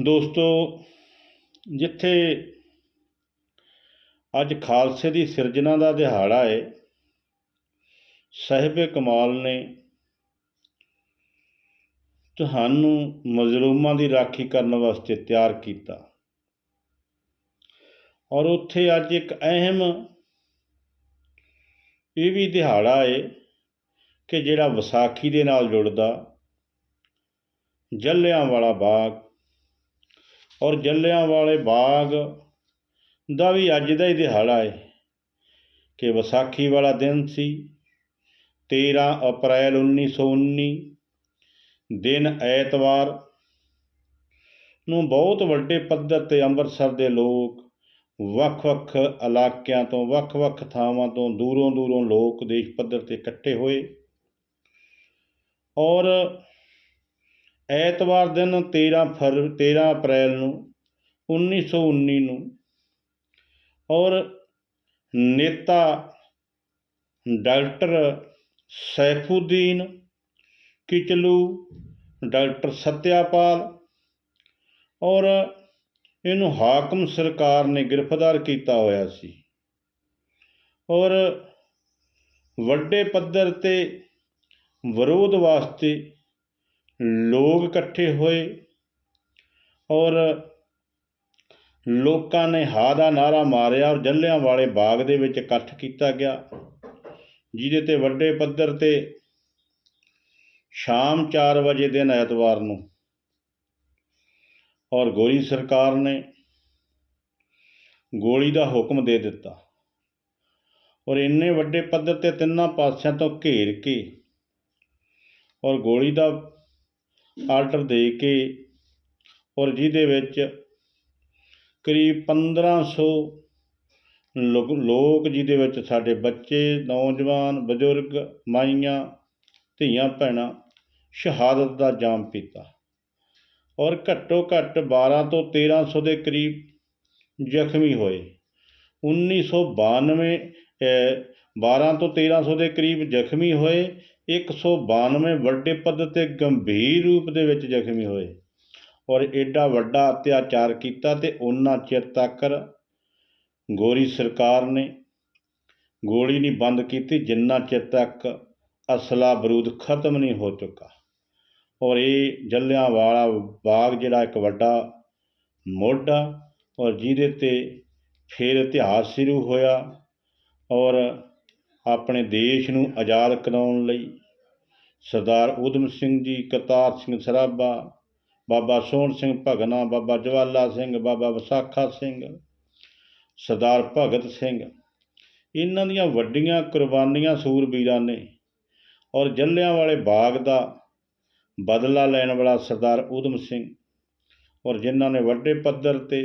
ਦੋਸਤੋ, ਜਿੱਥੇ ਅੱਜ ਖਾਲਸੇ ਦੀ ਸਿਰਜਣਾ ਦਾ ਦਿਹਾੜਾ ਹੈ ਸਾਹਿਬੇ ਕਮਾਲ ਨੇ ਤੁਹਾਨੂੰ ਮਜ਼ਲੂਮਾਂ ਦੀ ਰਾਖੀ ਕਰਨ ਵਾਸਤੇ ਤਿਆਰ ਕੀਤਾ। ਔਰ ਉੱਥੇ ਅੱਜ ਇੱਕ ਅਹਿਮ ਇਹ ਵੀ ਦਿਹਾੜਾ ਹੈ ਕਿ ਜਿਹੜਾ ਵਿਸਾਖੀ ਦੇ ਨਾਲ ਜੁੜਦਾ ਜੱਲਿਆਂ ਵਾਲਾ ਬਾਗ ਔਰ ਜੱਲਿਆਂ ਵਾਲੇ ਬਾਗ ਦਾ ਵੀ ਅੱਜ ਦਾ ਹੀ ਦਿਹਾੜਾ ਹੈ ਕਿ ਵਿਸਾਖੀ ਵਾਲਾ ਦਿਨ ਸੀ 13 ਅਪ੍ਰੈਲ 1919 ਦਿਨ ਐਤਵਾਰ ਨੂੰ ਬਹੁਤ ਵੱਡੇ ਪੱਧਰ ਤੇ ਅੰਮ੍ਰਿਤਸਰ ਦੇ ਲੋਕ ਵੱਖ-ਵੱਖ ਇਲਾਕਿਆਂ ਤੋਂ ਵੱਖ-ਵੱਖ ਥਾਵਾਂ ਤੋਂ, ਦੂਰੋਂ ਦੂਰੋਂ ਲੋਕ ਦੇਸ਼ ਪੱਧਰ ਤੇ ਇਕੱਠੇ ਹੋਏ। ਔਰ ਐਤਵਾਰ ਦਿਨ 13 ਫਰ 13 ਅਪ੍ਰੈਲ ਨੂੰ 1919 ਨੂੰ, ਔਰ ਨੇਤਾ ਡਾਕਟਰ ਸੈਫੂਦੀਨ ਕਿਚਲੂ, ਡਾਕਟਰ ਸਤਿਆਪਾਲ ਔਰ ਇਹਨੂੰ ਹਾਕਮ ਸਰਕਾਰ ਨੇ ਗ੍ਰਿਫਤਾਰ ਕੀਤਾ ਹੋਇਆ ਸੀ। ਔਰ ਵੱਡੇ ਪੱਧਰ ਤੇ ਵਿਰੋਧ ਵਾਸਤੇ ਲੋਕ ਇਕੱਠੇ ਹੋਏ ਔਰ ਲੋਕਾਂ ਨੇ ਹਾ ਦਾ ਨਾਅਰਾ ਮਾਰਿਆ ਔਰ ਜੱਲਿਆਂ ਵਾਲੇ ਬਾਗ ਦੇ ਵਿੱਚ ਇਕੱਠ ਕੀਤਾ ਗਿਆ, ਜਿਹਦੇ ਤੇ ਵੱਡੇ ਪੱਧਰ ਤੇ ਸ਼ਾਮ 4 ਵਜੇ ਦਿਨ ਐਤਵਾਰ ਨੂੰ ਔਰ ਗੋਰੀ ਸਰਕਾਰ ਨੇ ਗੋਲੀ ਦਾ ਹੁਕਮ ਦੇ ਦਿੱਤਾ ਔਰ ਇੰਨੇ ਵੱਡੇ ਪੱਧਰ ਤੇ ਤਿੰਨਾਂ ਪਾਸਿਆਂ ਤੋਂ ਘੇਰ ਕੇ ਔਰ ਗੋਲੀ ਦਾ ਆਰਡਰ ਦੇ ਕੇ ਔਰ ਜਿਹਦੇ ਵਿੱਚ ਕਰੀਬ 1500 ਲੋਕ ਜਿਹਦੇ ਵਿੱਚ ਸਾਡੇ ਬੱਚੇ, ਨੌਜਵਾਨ, ਬਜ਼ੁਰਗ, ਮਾਈਆਂ, ਧੀਆਂ, ਭੈਣਾਂ ਸ਼ਹਾਦਤ ਦਾ ਜਾਮ ਪੀਤਾ। ਔਰ ਘੱਟੋ ਘੱਟ 12 ਤੋਂ 1300 ਦੇ ਕਰੀਬ ਜ਼ਖਮੀ ਹੋਏ। 1992 12 ਤੋਂ 1300 ਦੇ ਕਰੀਬ ਜ਼ਖਮੀ ਹੋਏ 192 ਵੱਡੇ ਪੱਧਰ ਤੇ ਗੰਭੀਰ ਰੂਪ ਦੇ ਵਿੱਚ ਜ਼ਖਮੀ ਹੋਏ ਔਰ ਐਡਾ ਵੱਡਾ ਅਤਿਆਚਾਰ ਕੀਤਾ ਤੇ ਉਹਨਾਂ ਚਿਰ ਤੱਕ ਗੋਰੀ ਸਰਕਾਰ ਨੇ ਗੋਲੀ ਨਹੀਂ ਬੰਦ ਕੀਤੀ ਜਿੰਨਾ ਚਿਰ ਤੱਕ ਅਸਲਾ ਬਰੂਦ ਖਤਮ ਨਹੀਂ ਹੋ ਚੁੱਕਾ ਔਰ ਇਹ ਜੱਲਿਆਂ ਵਾਲਾ ਬਾਗ ਜਿਹੜਾ ਇੱਕ ਵੱਡਾ ਮੋਢਾ ਔਰ ਜਿਹਦੇ ਤੇ ਫਿਰ ਇਤਿਹਾਸ ਸ਼ੁਰੂ ਹੋਇਆ ਔਰ ਆਪਣੇ ਦੇਸ਼ ਨੂੰ ਆਜ਼ਾਦ ਕਰਾਉਣ ਲਈ। ਸਰਦਾਰ ਊਧਮ ਸਿੰਘ ਜੀ, ਕਰਤਾਰ ਸਿੰਘ ਸਰਾਭਾ, ਬਾਬਾ ਸੋਹਣ ਸਿੰਘ ਭਗਨਾ, ਬਾਬਾ ਜਵਾਲਾ ਸਿੰਘ, ਬਾਬਾ ਵਿਸਾਖਾ ਸਿੰਘ, ਸਰਦਾਰ ਭਗਤ ਸਿੰਘ, ਇਹਨਾਂ ਦੀਆਂ ਵੱਡੀਆਂ ਕੁਰਬਾਨੀਆਂ ਸੂਰਬੀਰਾਂ ਨੇ ਔਰ ਜੱਲਿਆਂ ਵਾਲੇ ਬਾਗ ਦਾ ਬਦਲਾ ਲੈਣ ਵਾਲਾ ਸਰਦਾਰ ਊਧਮ ਸਿੰਘ ਔਰ ਜਿਨ੍ਹਾਂ ਨੇ ਵੱਡੇ ਪੱਧਰ ਤੇ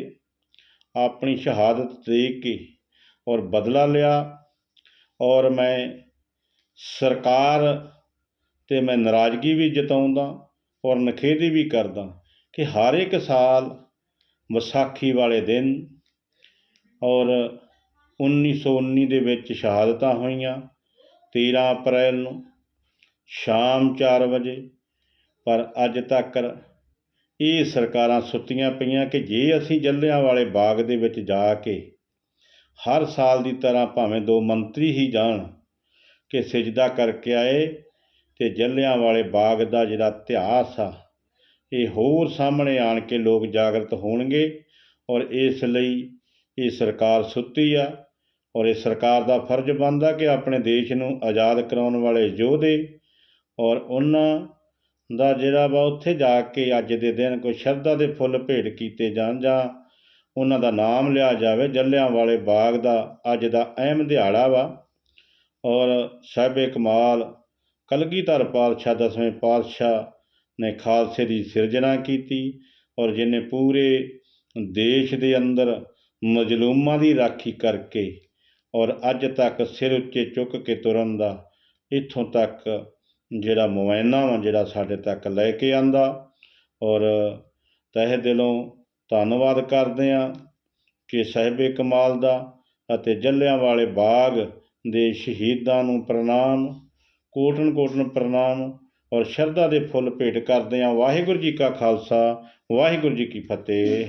ਆਪਣੀ ਸ਼ਹਾਦਤ ਦੇ ਕੇ ਔਰ ਬਦਲਾ ਲਿਆ। ਔਰ ਮੈਂ ਸਰਕਾਰ ਤੇ ਮੈਂ ਨਾਰਾਜ਼ਗੀ ਵੀ ਜਤਾਉਂਦਾ ਔਰ ਨਖੇਦੀ ਵੀ ਕਰਦਾ ਕਿ ਹਰ ਇੱਕ ਸਾਲ ਵਿਸਾਖੀ ਵਾਲੇ ਦਿਨ ਔਰ 1919 ਦੇ ਵਿੱਚ ਸ਼ਹਾਦਤਾਂ ਹੋਈਆਂ 13 ਅਪ੍ਰੈਲ ਨੂੰ ਸ਼ਾਮ 4 ਵਜੇ, ਪਰ ਅੱਜ ਤੱਕ ਇਹ ਸਰਕਾਰਾਂ ਸੁੱਤੀਆਂ ਪਈਆਂ ਕਿ ਜੇ ਅਸੀਂ ਜੱਲਿਆਂ ਵਾਲੇ ਬਾਗ ਦੇ ਵਿੱਚ ਜਾ ਕੇ ਹਰ ਸਾਲ ਦੀ ਤਰ੍ਹਾਂ ਭਾਵੇਂ ਦੋ ਮੰਤਰੀ ਹੀ ਜਾਣ ਕਿ ਸਜਦਾ ਕਰਕੇ ਆਏ ਤੇ ਜੱਲਿਆਂ ਵਾਲੇ ਬਾਗ ਦਾ ਜਿਹੜਾ ਇਤਿਹਾਸ ਆ, ਇਹ ਹੋਰ ਸਾਹਮਣੇ ਆਣ ਕੇ ਲੋਕ ਜਾਗਰਤ ਹੋਣਗੇ ਔਰ ਇਸ ਲਈ ਇਹ ਸਰਕਾਰ ਸੁੱਤੀ ਆ ਔਰ ਇਹ ਸਰਕਾਰ ਦਾ ਫਰਜ਼ ਬਣਦਾ ਕਿ ਆਪਣੇ ਦੇਸ਼ ਨੂੰ ਆਜ਼ਾਦ ਕਰਾਉਣ ਵਾਲੇ ਯੋਧੇ ਔਰ ਉਹਨਾਂ ਦਾ ਜਿਹੜਾ ਵਾ ਉੱਥੇ ਜਾ ਕੇ ਅੱਜ ਦੇ ਦਿਨ ਕੋਈ ਸ਼ਰਧਾ ਦੇ ਫੁੱਲ ਭੇਟ ਕੀਤੇ ਜਾਣ ਜਾਂ ਉਹਨਾਂ ਦਾ ਨਾਮ ਲਿਆ ਜਾਵੇ। ਜੱਲਿਆਂ ਵਾਲੇ ਬਾਗ ਦਾ ਅੱਜ ਦਾ ਅਹਿਮ ਦਿਹਾੜਾ ਵਾ। ਔਰ ਸਾਹਿਬੇ ਕਮਾਲ ਕਲਗੀਧਰ ਪਾਤਸ਼ਾਹ ਦਸਵੇਂ ਪਾਤਸ਼ਾਹ ਨੇ ਖਾਲਸੇ ਦੀ ਸਿਰਜਣਾ ਕੀਤੀ ਔਰ ਜਿਹਨੇ ਪੂਰੇ ਦੇਸ਼ ਦੇ ਅੰਦਰ ਮਜ਼ਲੂਮਾਂ ਦੀ ਰਾਖੀ ਕਰਕੇ ਔਰ ਅੱਜ ਤੱਕ ਸਿਰ ਉੱਚੇ ਚੁੱਕ ਕੇ ਤੁਰਨ ਦਾ ਇੱਥੋਂ ਤੱਕ ਜਿਹੜਾ ਮੁਆਇਨਾ ਵਾ, ਜਿਹੜਾ ਸਾਡੇ ਤੱਕ ਲੈ ਕੇ ਆਂਦਾ ਔਰ ਤਹਿ ਦਿਲੋਂ ਧੰਨਵਾਦ ਕਰਦੇ ਹਾਂ ਕਿ ਸਾਹਿਬੇ ਕਮਾਲ ਦਾ ਅਤੇ ਜੱਲਿਆਂ ਵਾਲੇ ਬਾਗ ਦੇ ਸ਼ਹੀਦਾਂ ਨੂੰ ਪ੍ਰਣਾਮ ਕੋਟਨ ਕੋਟਨ ਪ੍ਰਣਾਮ ਔਰ ਸ਼ਰਧਾ ਦੇ ਫੁੱਲ ਭੇਟ ਕਰਦੇ ਹਾਂ। ਵਾਹਿਗੁਰੂ ਜੀ ਕਾ ਖਾਲਸਾ, ਵਾਹਿਗੁਰੂ ਜੀ ਕੀ ਫਤਿਹ।